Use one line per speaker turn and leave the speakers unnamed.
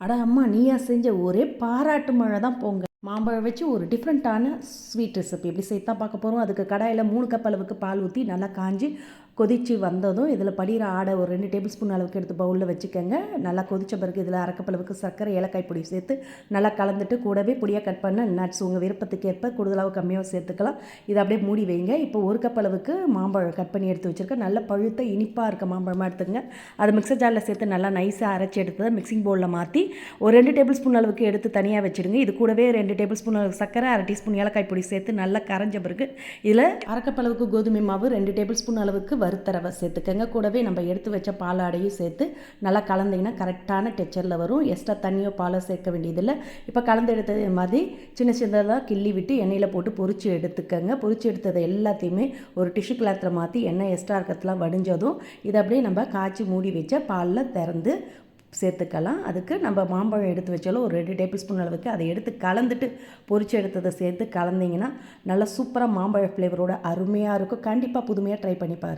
அட அம்மா நீயா செஞ்ச ஒரே பாராட்டு மழை தான் போங்க மாம்பழம் வச்சு ஒரு டிஃப்ரெண்ட்டான ஸ்வீட் ரெசிபி எப்படி சேர்த்தா பார்க்க போகிறோம் அதுக்கு கடாயில் மூணு கப் அளவுக்கு பால் ஊற்றி நல்லா காஞ்சி கொதித்து வந்ததும் இதில் படிகிற ஆடை ஒரு ரெண்டு டேபிள் ஸ்பூன் அளவுக்கு எடுத்து பவுலில் வச்சுக்கோங்க. நல்லா கொதித்த பிறகு இதில் அரைக்கப்பளவுக்கு சர்க்கரை ஏலக்காய் பொடி சேர்த்து நல்லா கலந்துட்டு கூடவே பொடியாக கட் பண்ண நட்ஸ் உங்கள் விருப்பத்துக்கு ஏற்ப கூடுதலாக கம்மியாக சேர்த்துக்கலாம். இதை அப்படியே மூடி வைங்க. இப்போ ஒரு கப் அளவுக்கு மாம்பழம் கட் பண்ணி எடுத்து வச்சுருக்கேன். நல்ல பழுத்த இனிப்பாக இருக்க மாம்பழமாக எடுத்துங்க அதை மிக்சர் ஜாரில் சேர்த்து நல்லா நைஸாக அரைச்சி எடுத்து மிக்சிங் பவுலில் மாற்றி ஒரு ரெண்டு டேபிள் ஸ்பூன் அளவுக்கு எடுத்து தனியாக வச்சுடுங்க. இது கூடவே ரெண்டு டேபிள் ஸ்பூன் சர்க்கரை அரை டீஸ்பூன் ஏலக்காய் பொடி சேர்த்து நல்லா கரைஞ்ச பிறகு இதில் அரக்கப்பளவுக்கு கோதுமை மாவு ரெண்டு டேபிள் ஸ்பூன் அளவுக்கு வறுத்தரவை சேர்த்துக்கங்க. கூடவே நம்ம எடுத்து வச்ச பாலாடையும் சேர்த்து நல்லா கலந்தீங்கன்னா கரெக்டான டெக்சரில் வரும். எக்ஸ்ட்ரா தண்ணியோ பாலோ சேர்க்க வேண்டியதில்லை. இப்போ கலந்து எடுத்தது மாதிரி சின்ன சின்னதாக கிள்ளி விட்டு எண்ணெயில் போட்டு பொறிச்சு எடுத்துக்கங்க. பொறிச்சு எடுத்ததை எல்லாத்தையுமே ஒரு டிஷ்யூ கிளாத்தில் மாற்றி எண்ணெய் எக்ஸ்ட்ரா இருக்கிறதுலாம் வடிஞ்சதும் இதை அப்படியே நம்ம காய்ச்சி மூடி வச்ச பாலில் திறந்து சேர்த்துக்கலாம். அதுக்கு நம்ம மாம்பழம் எடுத்து வச்சாலும் ஒரு ரெண்டு டேபிள் ஸ்பூன் அளவுக்கு அதை எடுத்து கலந்துட்டு பொறிச்சு எடுத்ததை சேர்த்து கலந்தீங்கன்னா நல்லா சூப்பராக மாம்பழ ஃப்ளேவரோட அருமையாக இருக்கும். கண்டிப்பாக புதுமையாக ட்ரை பண்ணி பாருங்கள்